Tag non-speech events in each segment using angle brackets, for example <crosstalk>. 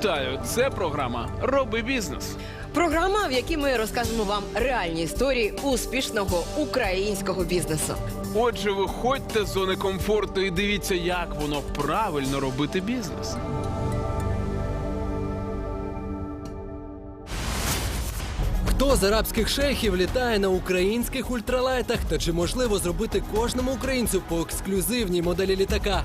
Вітаю! Це програма Роби бізнес. Програма, в якій ми розкажемо вам реальні історії успішного українського бізнесу. Отже, виходьте з зони комфорту і дивіться, як воно правильно робити бізнес. Хто з арабських шейхів літає на українських ультралайтах та чи можливо зробити кожному українцю по ексклюзивній моделі літака?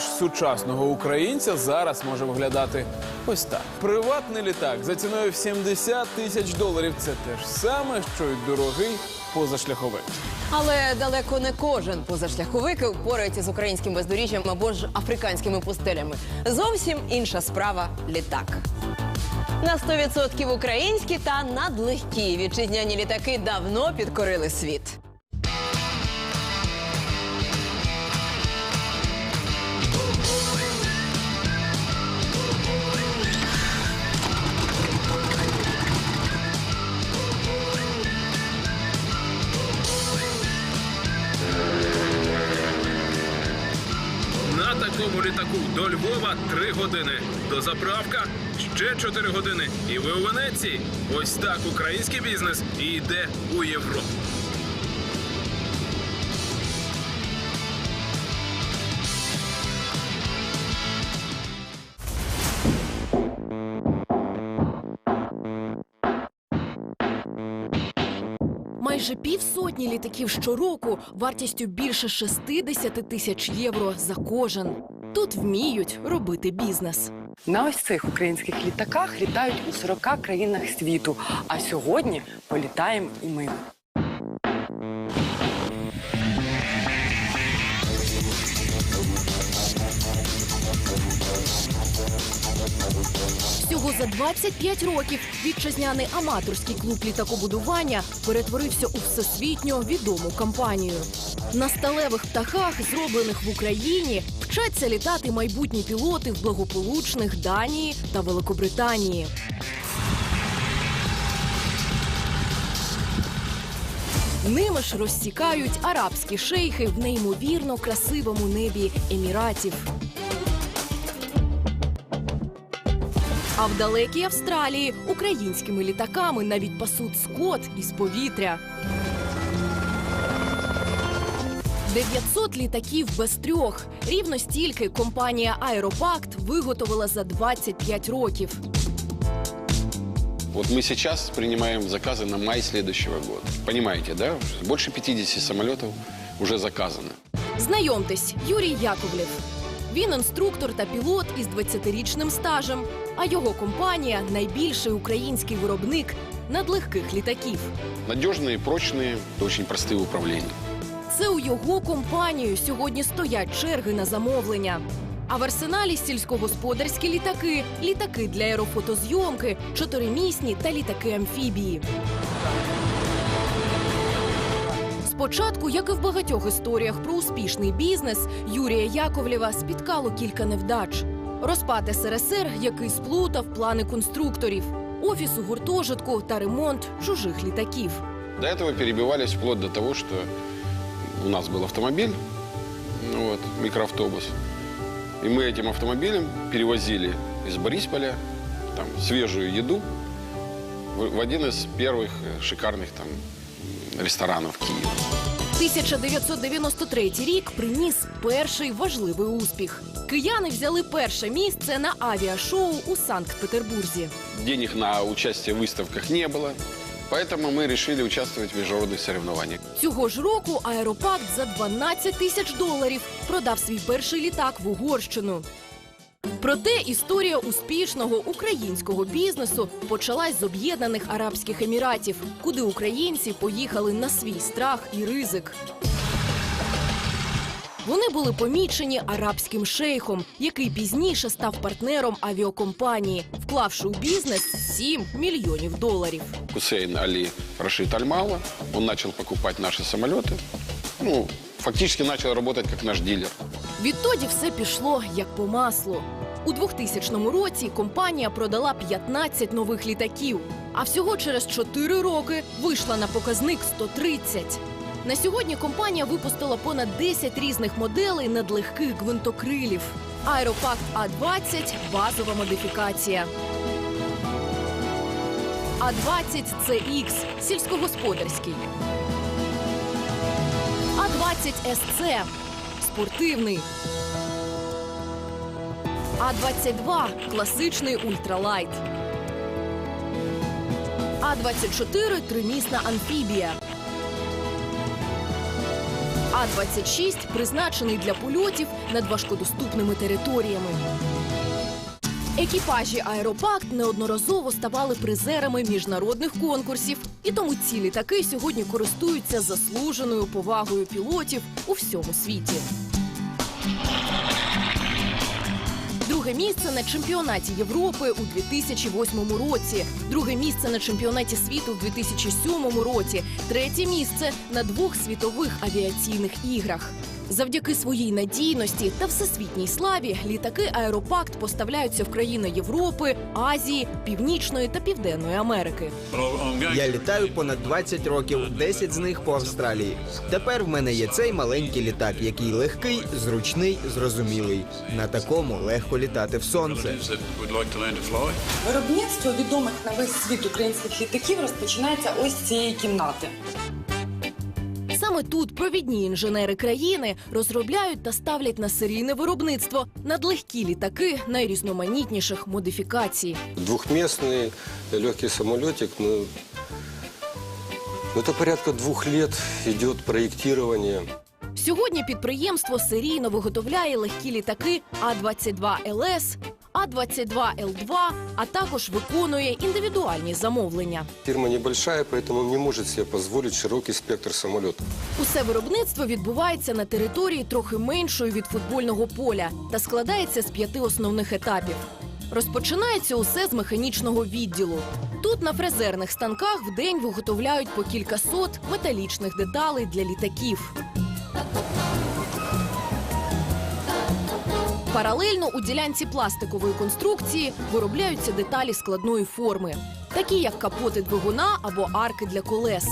Гараж сучасного українця зараз може виглядати ось так. Приватний літак за ціною в 70 тисяч доларів. Це те ж саме, що й дорогий позашляховик. Але далеко не кожен позашляховик впорається з українським бездоріжжям або ж африканськими пустелями. Зовсім інша справа літак. На 100% українські та надлегкі вітчизняні літаки давно підкорили світ. Літаку до Львова 3 години. До заправка ще 4 години. І ви у Венеції. Ось так український бізнес йде у Європу. Майже півсотні літаків щороку вартістю більше 60 тисяч євро за кожен. Тут вміють робити бізнес. На ось цих українських літаках літають у 40 країнах світу. А сьогодні політаємо і ми. Всього за 25 років вітчизняний аматорський клуб літакобудування перетворився у всесвітньо відому компанію. На сталевих птахах, зроблених в Україні, вчаться літати майбутні пілоти в благополучних Данії та Великобританії. Ними ж розсікають арабські шейхи в неймовірно красивому небі еміратів. А в далекій Австралії українськими літаками навіть пасуть скот із повітря. 900 літаків без трьох. Рівно стільки компанія Аеропакт виготовила за 25 років. Вот мы сейчас принимаем заказы на май следующего года. Понимаете, да? Больше 50 самолетов уже заказано. Знайомтесь, Юрій Яковлєв. Він інструктор та пілот із 20-річним стажем. А його компанія найбільший український виробник надлегких літаків. Надежные, прочные, очень простые в управлении. Це у його компанію сьогодні стоять черги на замовлення. А в арсеналі сільськогосподарські літаки, літаки для аерофотозйомки, чотиримісні та літаки амфібії. Спочатку, як і в багатьох історіях про успішний бізнес, Юрія Яковлєва спіткало кілька невдач. Розпад СРСР, який сплутав плани конструкторів, офіс у гуртожитку та ремонт чужих літаків. До этого перебивались вплоть до того, что у нас был автомобиль, ну вот, микроавтобус. И мы этим автомобилем перевозили из Борисполя там, свежую еду в, в один из первых э, шикарных там ресторанов Киева. 1993 рік приніс перший важливий успіх. Кияни взяли перше місце на авіашоу у Санкт-Петербурзі. Денег на участие в выставках не было, поэтому мы решили участвовать в международных соревнованиях. Цього ж року аеропакт за 12 тисяч доларів продав свій перший літак в Угорщину. Проте історія успішного українського бізнесу почалась з об'єднаних арабських еміратів, куди українці поїхали на свій страх і ризик. Вони були помічені арабським шейхом, який пізніше став партнером авіакомпанії, вклавши у бізнес 7 мільйонів доларів. Хусейн Али Рашид Альмала, он начал покупать наши самолеты. Ну, фактически начал работать как наш дилер. Відтоді все пішло як по маслу. У 2000 році компанія продала 15 нових літаків, а всього через 4 роки вийшла на показник 130. На сьогодні компанія випустила понад 10 різних моделей надлегких гвинтокрилів. Аеропакт А-20 – базова модифікація. А-20 – CX – сільськогосподарський. А-20 СЦ – спортивний. А-22 – класичний ультралайт. А-24 – тримісна амфібія. А-26 призначений для польотів над важкодоступними територіями. Екіпажі Аеропакт неодноразово ставали призерами міжнародних конкурсів, і тому ці літаки сьогодні користуються заслуженою повагою пілотів у всьому світі. Друге місце на чемпіонаті Європи у 2008 році, друге місце на чемпіонаті світу в 2007 році, третє місце на двох світових авіаційних іграх. Завдяки своїй надійності та всесвітній славі літаки Аеропакт поставляються в країни Європи, Азії, Північної та Південної Америки. Я літаю понад 20 років, 10 з них по Австралії. Тепер в мене є цей маленький літак, який легкий, зручний, зрозумілий. На такому легко літати в сонце. Виробництво відомих на весь світ українських літаків розпочинається ось з цієї кімнати. Саме тут провідні інженери країни розробляють та ставлять на серійне виробництво надлегкі літаки найрізноманітніших модифікацій. Двухместный легкий самолетик, ну, ну, это порядка двух лет идет проектирование. Сьогодні підприємство серійно виготовляє легкі літаки А-22 ЛС, А-22 Л2, а також виконує індивідуальні замовлення. Фирма небольшая, поэтому не может себе позволить широкий спектр самолетов. Усе виробництво відбувається на території трохи меншої від футбольного поля та складається з п'яти основних етапів. Розпочинається усе з механічного відділу. Тут на фрезерних станках в день виготовляють по кількасот металічних деталей для літаків. Паралельно у ділянці пластикової конструкції виробляються деталі складної форми, такі як капоти двигуна або арки для колес.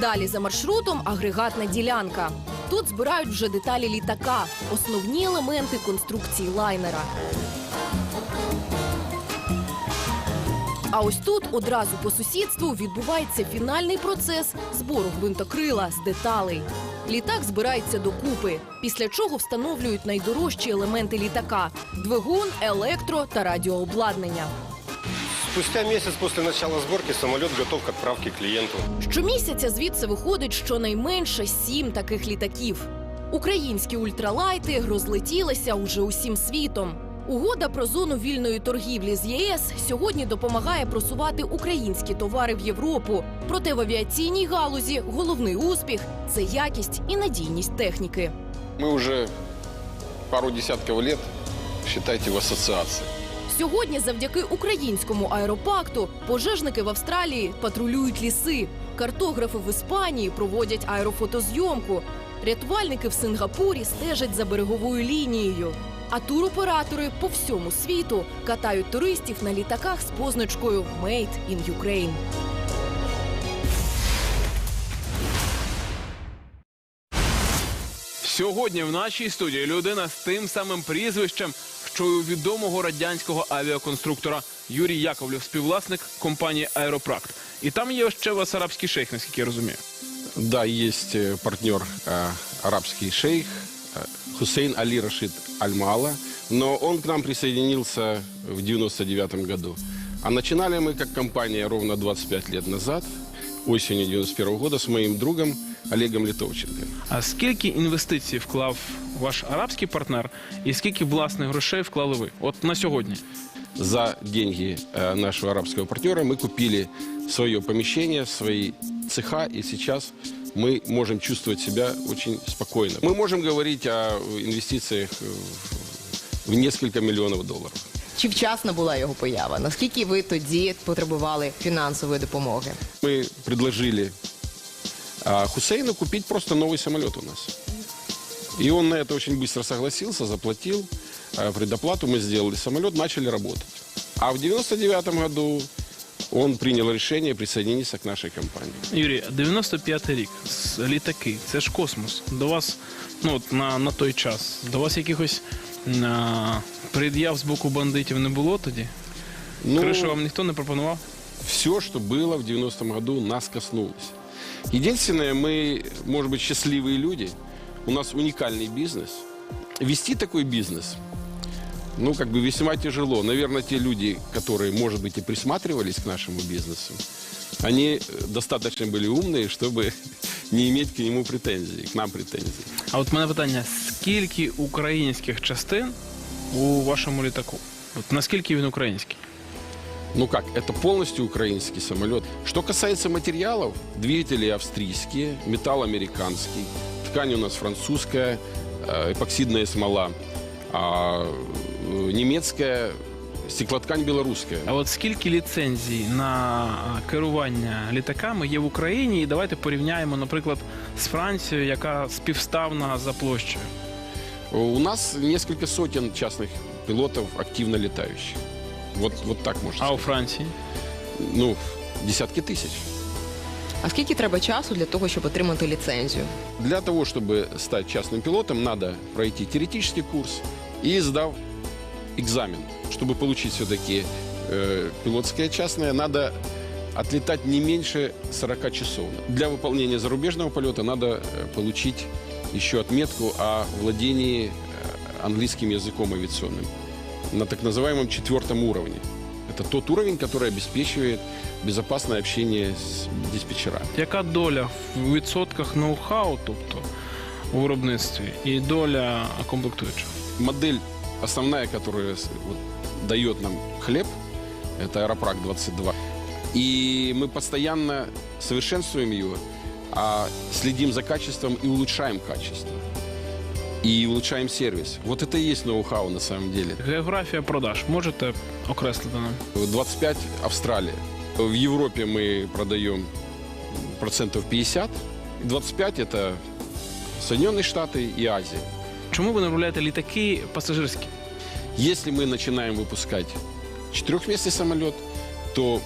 Далі за маршрутом агрегатна ділянка. Тут збирають вже деталі літака, основні елементи конструкції лайнера. А ось тут одразу по сусідству відбувається фінальний процес збору гвинтокрила з деталей. Літак збирається докупи, після чого встановлюють найдорожчі елементи літака: двигун, електро та радіообладнання. Спустя месяц после начала сборки самолет готов к отправке клиенту. Щомісяця звідси виходить щонайменше сім таких літаків. Українські ультралайти розлетілися уже усім світом. Угода про зону вільної торгівлі з ЄС сьогодні допомагає просувати українські товари в Європу. Проте в авіаційній галузі головний успіх це якість і надійність техніки. Мы уже пару десятков лет, считайте, в ассоциации. Сьогодні, завдяки українському аеропакту, пожежники в Австралії патрулюють ліси, картографи в Іспанії проводять аерофотозйомку, рятувальники в Сингапурі стежать за береговою лінією. А туроператори по всьому світу катають туристів на літаках з позначкою «Made in Ukraine». Сьогодні в нашій студії людина з тим самим прізвищем, що й у відомого радянського авіаконструктора Юрій Яковлев, співвласник компанії Аеропракт. І там є ще у вас арабський шейх, наскільки я розумію. Да, есть э, партнер э, арабский шейх э, Хусейн Али Рашид Альмала, но он к нам присоединился в 99 году. А начинали мы как компания ровно 25 лет назад, осенью 91 года, с моим другом Олегом Литовченко. А скільки інвестицій вклав ваш арабський партнер, і скільки власних грошей вклали ви? От на сьогодні. За деньги э, нашего арабского партнера мы купили свое помещение, свои цеха, и сейчас мы можем чувствовать себя очень спокойно. Мы можем говорить о инвестициях э, в- в несколько миллионов долларов. Чи вчасна була його поява? Наскільки ви тоді потребували фінансової допомоги? Мы предложили а, Хусейну купить просто новый самолет у нас. И он на это очень быстро согласился, заплатил. э, предоплату, мы сделали самолет, начали работать. А в 99 году он принял решение присоединиться к нашей компании. Юрій, 95-й рік, с- літаки, це ж космос. До вас, ну от на, на той час, до вас якихось а, пред'яв з боку бандитів не було тоді? Ну, Кришу вам ніхто не пропонував? все, что было в 90-м году, нас коснулось. Единственное, мы, может быть, счастливые люди. У нас уникальный бизнес. Вести такой бизнес, ну, как бы весьма тяжело. Наверное, те люди, которые, может быть, и присматривались к нашему бизнесу, они э, достаточно были умные, чтобы <laughs> не иметь к нему претензий, к нам претензий. А от мене питання: скільки українських частин у вашому літаку? От наскільки він український? Ну как, это полностью украинский самолет. Что касается материалов, двигатели австрийские, металл американский, ткань у нас французская, э, эпоксидная смола, а э, немецкая, стеклоткань белорусская. А от скільки ліцензій на а, керування літаками є в Україні? І давайте порівняємо, наприклад, з Францією, яка співставна за площею. У нас несколько сотен частных пилотов активно летающих. Вот, вот так можно А у сказать. Франції? Ну, десятки тысяч. А скільки треба часу для того, щоб отримати ліцензію? Для того, чтобы стать частным пилотом, надо пройти теоретический курс и сдав экзамен. Чтобы получить все-таки э, пилотское частное, надо отлетать не меньше 40 часов. Для выполнения зарубежного полета надо э, получить еще отметку о владении э, английским языком авиационным на так называемом четвертом уровне. Это тот уровень, который обеспечивает безопасное общение с диспетчерами. Яка доля в відсотках ноу-хау, тобто у виробництві, і доля комплектуючих? модель основная, которая вот, дает нам хлеб, это Аэропрак 22. И мы постоянно совершенствуем ее, а следим за качеством и улучшаем качество. И улучшаем сервис. Вот это и есть ноу-хау на самом деле. Географія продаж можете окреслити нам? 25 Австралия. В Европе мы продаем процентов 50. 25 это Соединенные Штаты и Азия. Чому ви не виробляєте літаки пасажирські? Если мы начинаем выпускать четырехместный самолет, то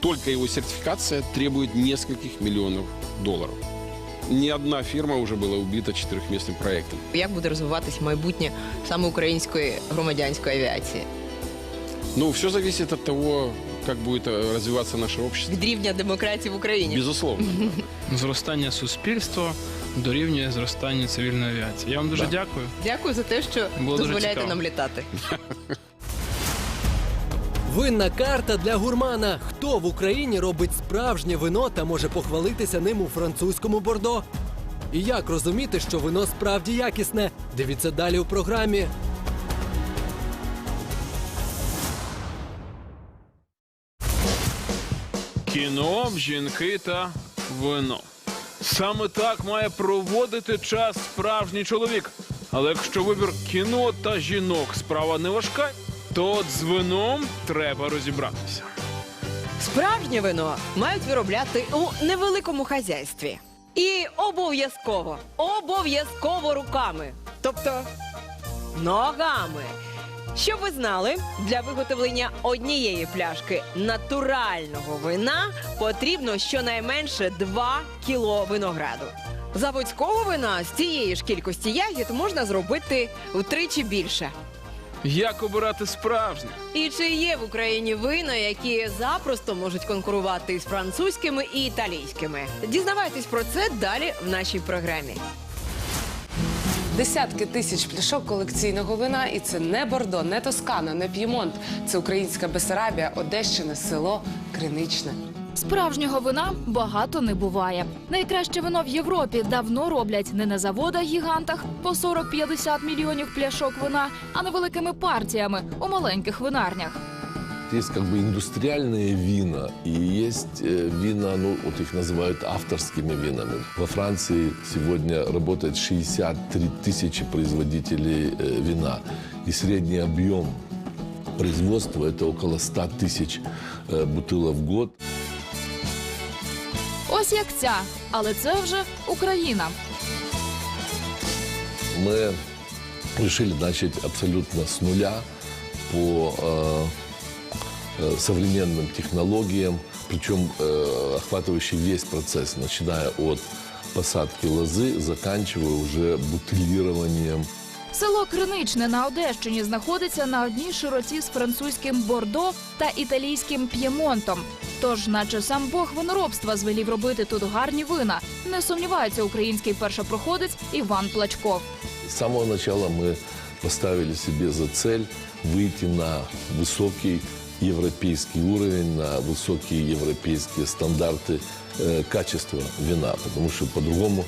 только его сертификация требует нескольких миллионов долларов. Ни одна фирма уже была убита четырехместным проектом. Як буде розвиватись майбутнє саме української громадянської авіації? Ну, все зависит от того, как будет э, развиваться наше общество. Від рівня демократії в Україні? Безусловно. Зростання суспільства Дорівнює зростанню цивільної авіації. Я вам дуже Да. дякую. Дякую за те, що Було дуже дозволяєте цікаво. нам літати. <laughs> Винна карта для гурмана. Хто в Україні робить справжнє вино та може похвалитися ним у французькому бордо? І як розуміти, що вино справді якісне? Дивіться далі у програмі. Кіно, жінки та вино. Саме так має проводити час справжній чоловік. Але якщо вибір кіно та жінок справа не важка, то з вином треба розібратися. Справжнє вино мають виробляти у невеликому хазяйстві. І обов'язково, обов'язково руками. Тобто ногами. Щоб ви знали, для виготовлення однієї пляшки натурального вина потрібно щонайменше 2 кіло винограду. Заводського вина з цієї ж кількості ягід можна зробити втричі більше. Як обирати справжнє? І чи є в Україні вина, які запросто можуть конкурувати з французькими і італійськими? Дізнавайтесь про це далі в нашій програмі. Десятки тисяч пляшок колекційного вина, і це не Бордо, не Тоскана, не П'ємонт. Це українська Бесарабія, Одещина, село Криничне. Справжнього вина багато не буває. Найкраще вино в Європі давно роблять не на заводах-гігантах по 40-50 мільйонів пляшок вина, а невеликими партіями у маленьких винарнях Есть как бы индустриальные вина и есть э, вина, ну вот их называют авторскими винами. Во Франции сегодня работает 63 тысячи производителей э, вина. И средний объем производства это около 100 тысяч э, бутылок в год. Ось як ця, але це вже Україна. Мы решили начать абсолютно с нуля по э, э, современным технологиям, причем э, охватывающий весь процесс, начиная от посадки лозы, заканчивая уже бутылированием Село Криничне на Одещині знаходиться на одній широті з французьким Бордо та італійським П'ємонтом. Тож, наче сам Бог виноробства звелів робити тут гарні вина, не сумнівається український першопроходець Іван Плачков. С самого начала мы поставили себе за цель выйти на высокий европейский уровень, на высокие европейские стандарты э, качества вина, потому что по-другому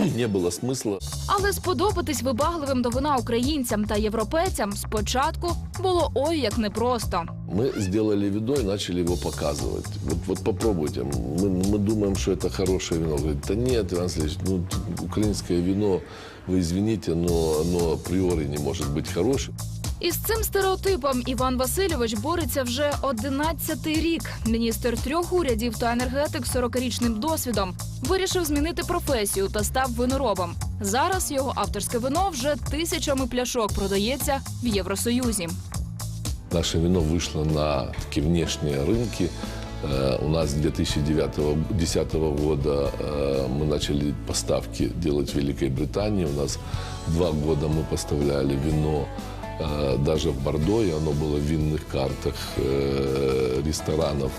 <clears throat> не было смысла. Але сподобатись вибагливим до вина українцям та європейцям спочатку було ой як непросто. Мы сделали вино и начали его показывать. Вот, вот попробуйте. Мы, мы думаем, что это хорошее вино. Говорит, да нет, Иван Васильевич, ну, т- украинское вино, вы извините, но оно априори не может быть хорошим. Із цим стереотипом Іван Васильович бореться вже 11-й рік. Міністр трьох урядів та енергетик з 40-річним досвідом вирішив змінити професію та став виноробом. Зараз його авторське вино вже тисячами пляшок продається в Євросоюзі. Наше вино вышло на такие внешние рынки. Э, У нас с 2010 года э, мы начали поставки делать в Великой Британии. У нас два года мы поставляли вино э, даже в Бордо, и оно было в винных картах э, ресторанов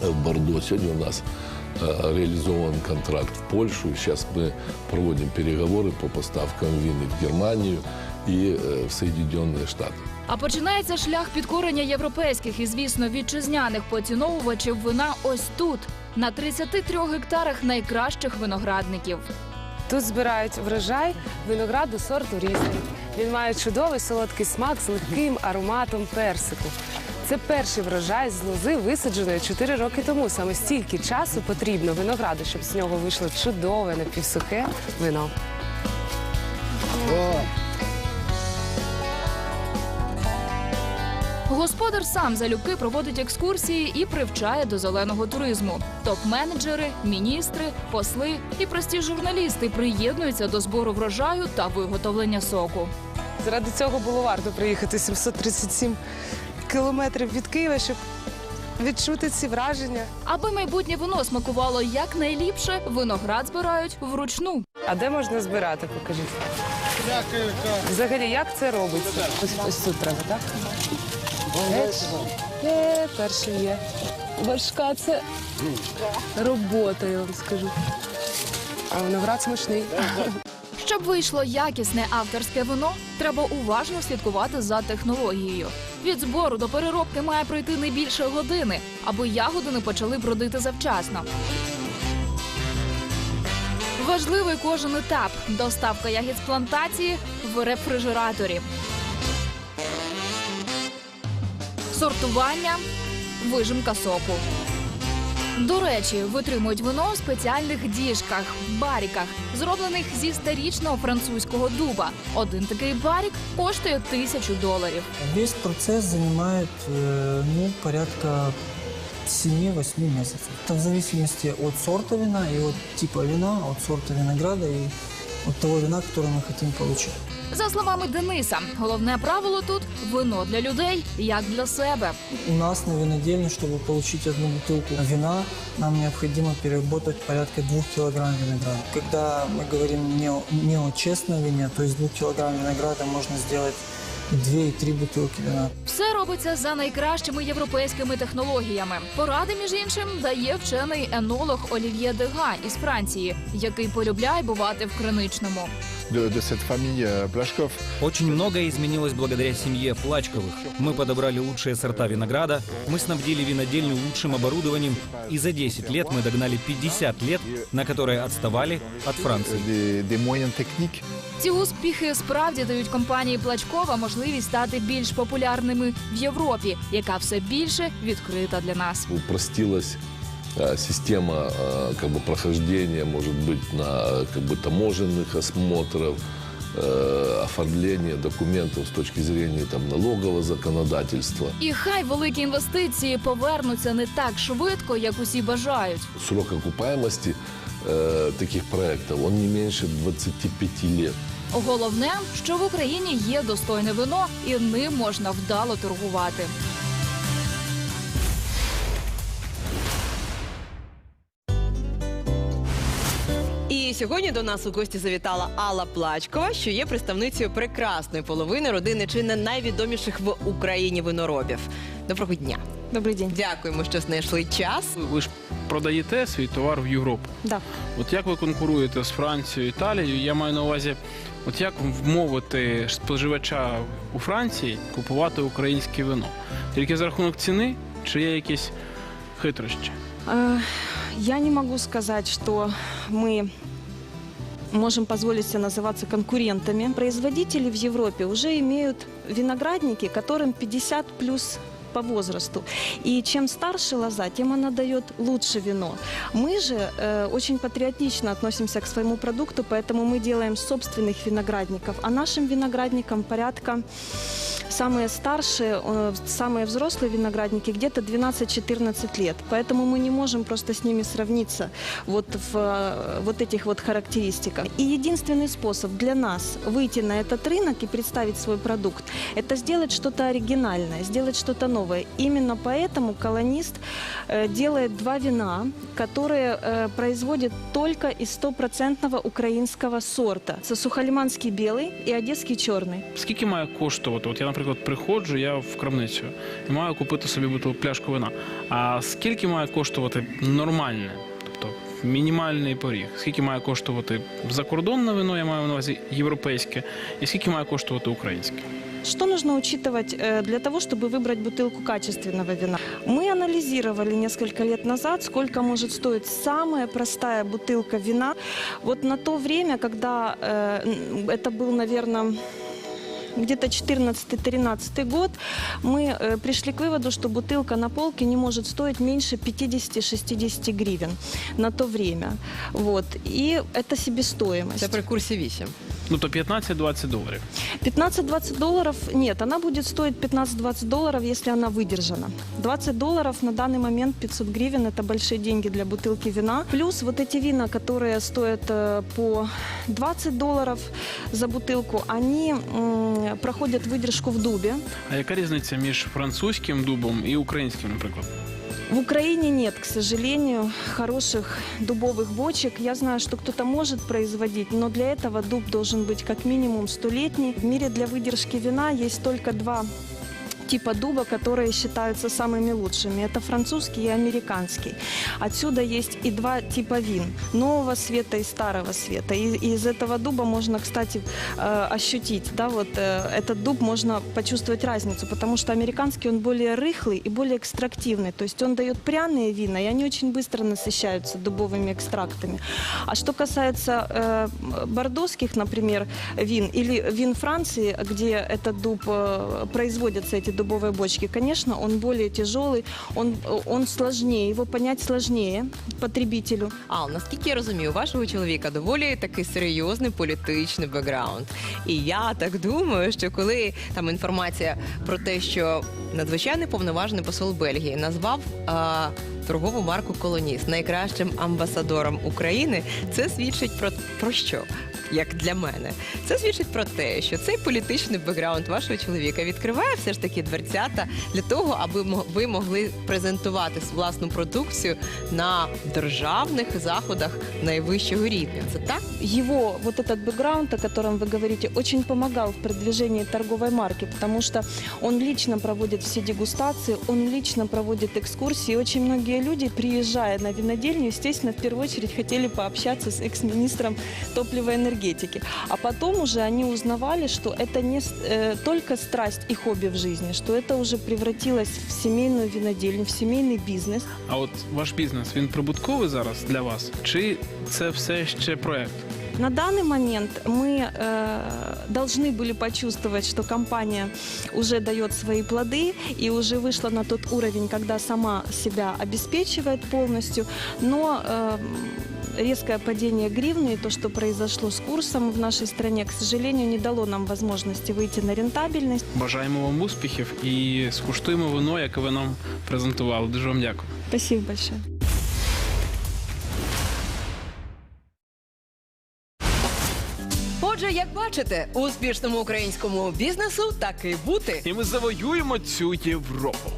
в Бордо. Сегодня у нас э, реализован контракт в Польшу. Сейчас мы проводим переговоры по поставкам вин и в Германию и э, в Соединенные Штаты. А починається шлях підкорення європейських і, звісно, вітчизняних поціновувачів вина ось тут, на 33 гектарах найкращих виноградників. Тут збирають врожай винограду сорту різний. Він має чудовий солодкий смак з легким ароматом персику. Це перший врожай з лози, висадженої 4 роки тому. Саме стільки часу потрібно винограду, щоб з нього вийшло чудове напівсухе вино. Господар сам залюбки проводить екскурсії і привчає до зеленого туризму. Топ-менеджери, міністри, посли і прості журналісти приєднуються до збору врожаю та виготовлення соку. Заради цього було варто приїхати 737 кілометрів від Києва, щоб відчути ці враження. Аби майбутнє вино смакувало якнайліпше, виноград збирають вручну. А де можна збирати? Покажіть. Взагалі, як це робиться? Ось, ось тут треба, так? Е, перший є. Важка це робота, я вам скажу. А виноград смачний. Щоб вийшло якісне авторське вино, треба уважно слідкувати за технологією. Від збору до переробки має пройти не більше години, аби ягоди не почали бродити завчасно. Важливий кожен етап доставка ягід з плантації в рефрижераторі. Сортування, вижимка соку. До речі, витримують вино у спеціальних діжках, баріках, зроблених зі старічного французького дуба. Один такий барік коштує тисячу доларів. Весь процесс занимает ну, порядка 7-8 месяцев. Это в зависимости от сорта вина и от типа вина, от сорта винограда и от того вина, которое мы хотим получить. За словами Дениса, головне правило тут вино для людей як для себе. У нас на винодельне, чтобы получить одну бутылку вина, нам необходимо переработать порядка 2 килограмм винограда. Когда мы говорим не о, не о честном вине, то из 2 килограмм винограда можно сделать 2 и 3 бутылки вина. Все робиться за найкращими європейськими технологіями. Поради, між іншим, дає вчений енолог Олів'є Дега із Франції, який полюбляє бувати в криничному. de, de cette famille euh, Plashkov. Очень многое изменилось благодаря семье Плачковых. Мы подобрали лучшие сорта винограда, мы снабдили винодельню лучшим оборудованием, и за 10 лет мы догнали 50 лет, на которые отставали от Франции. Des, des moyens techniques. Ці успіхи справді дають компанії Плачкова можливість стати більш популярними в Європі, яка все більше відкрита для нас. упростилась э, система э, как бы прохождения, может быть, на э, как бы таможенных осмотров, э, оформления документов с точки зрения там налогового законодательства. І хай великі інвестиції повернуться не так швидко, як усі бажають. Срок окупаемости э, таких проектов, он не меньше 25 лет. Головне, що в Україні є достойне вино, і ним можна вдало торгувати. Сьогодні до нас у гості завітала Алла Плачкова, що є представницею прекрасної половини родини чи не найвідоміших в Україні виноробів. Доброго дня. Добрий день. Дякуємо, що знайшли час. Ви ж продаєте свій товар в Європу. Да. От як ви конкуруєте з Францією, Італією? Я маю на увазі, от як вмовити споживача у Франції купувати українське вино? Тільки за рахунок ціни, чи є якісь хитрощі? Э, Я не могу сказать, что мы можем позволить себе называться конкурентами. Производители в Европе уже имеют виноградники, которым 50 плюс по возрасту. И чем старше лоза, тем она дает лучше вино. Мы же э, очень патриотично относимся к своему продукту, поэтому мы делаем собственных виноградников. А нашим виноградникам порядка самые старшие, э, самые взрослые виноградники где-то 12-14 лет. Поэтому мы не можем просто с ними сравниться вот в э, вот этих вот характеристиках. И единственный способ для нас выйти на этот рынок и представить свой продукт, это сделать что-то оригинальное, сделать что-то новое. Именно поэтому колонист э, делает два вина, которые производит только из стопроцентного украинского сорта. Это белый и Одесский черный. Скільки має коштувати? От я, наприклад, приходжу, я в крамницю і маю купити собі бутилку пляшку вина. А скільки має коштувати нормальне? Тобто мінімальний поріг? Скільки має коштувати закордонне вино, я маю на увазі європейське, і скільки має коштувати українське? Что нужно учитывать э, для того, чтобы выбрать бутылку качественного вина? Мы анализировали несколько лет назад, сколько может стоить самая простая бутылка вина. Вот на то время, когда э, н- это был, наверное, где-то 14-13 год, мы э, пришли к выводу, что бутылка на полке не может стоить меньше 50-60 гривен на то время. Вот. И это себестоимость. Це при курсі 8. Ну то 15-20 доларів. 15-20 долларов нет, она будет стоить 15-20 долларов, если она выдержана. 20 долларов на данный момент 500 гривен это большие деньги для бутылки вина. Плюс вот эти вина, которые стоят э, по 20 долларов за бутылку, они м, проходят выдержку в дубе. А яка різниця між французьким дубом і українським, наприклад? В Украине нет, к сожалению, хороших дубовых бочек. Я знаю, что кто-то может производить, но для этого дуб должен быть как минимум столетний. В мире для выдержки вина есть только два типа дуба, которые считаются самыми лучшими. Это французский и американский. Отсюда есть и два типа вин. Нового света и старого света. И, из этого дуба можно, кстати, э, ощутить, да, вот э, этот дуб можно почувствовать разницу, потому что американский он более рыхлый и более экстрактивный. То есть он дает пряные вина, и они очень быстро насыщаются дубовыми экстрактами. А что касается э, бордоских, например, вин или вин Франции, где этот дуб э, производятся эти дубовые бочки, конечно, он более тяжелый, он, он сложнее, его понять сложнее потребителю. А наскільки я розумію, у вашого чоловіка доволі такий серйозний політичний бекграунд. І я так думаю, що коли там інформація про те, що надзвичайний повноважений посол Бельгії назвав а, торгову марку Колоніст найкращим амбасадором України, це свідчить про, про що? Як для мене, це свідчить про те, що цей політичний бекграунд вашого чоловіка відкриває все ж таки дверцята для того, аби мо- ви могли презентувати власну продукцію на державних заходах найвищого рівня. Це так? его вот этот бэкграунд, о котором вы говорите, очень помогал в продвижении торговой марки, потому что он лично проводит все дегустации, он лично проводит экскурсии. И очень многие люди, приезжая на винодельню, естественно, в первую очередь хотели пообщаться с экс-министром топлива и энергетики. А потом уже они узнавали, что это не с- э, только страсть и хобби в жизни, что это уже превратилось в семейную винодельню, в семейный бизнес. А от ваш бізнес він прибутковий зараз для вас? Чи це все ще проект? На данный момент мы э, должны были почувствовать, что компания уже дает свои плоды и уже вышла на тот уровень, когда сама себя обеспечивает полностью, но э, резкое падение гривны и то, что произошло с курсом в нашей стране, к сожалению, не дало нам возможности выйти на рентабельность. Бажаємо вам успіхів і скуштуємо вино, яке ви нам презентували. Дуже вам дякую. Спасибо большое. Бачите, успішному українському бізнесу таки бути. І ми завоюємо цю Європу.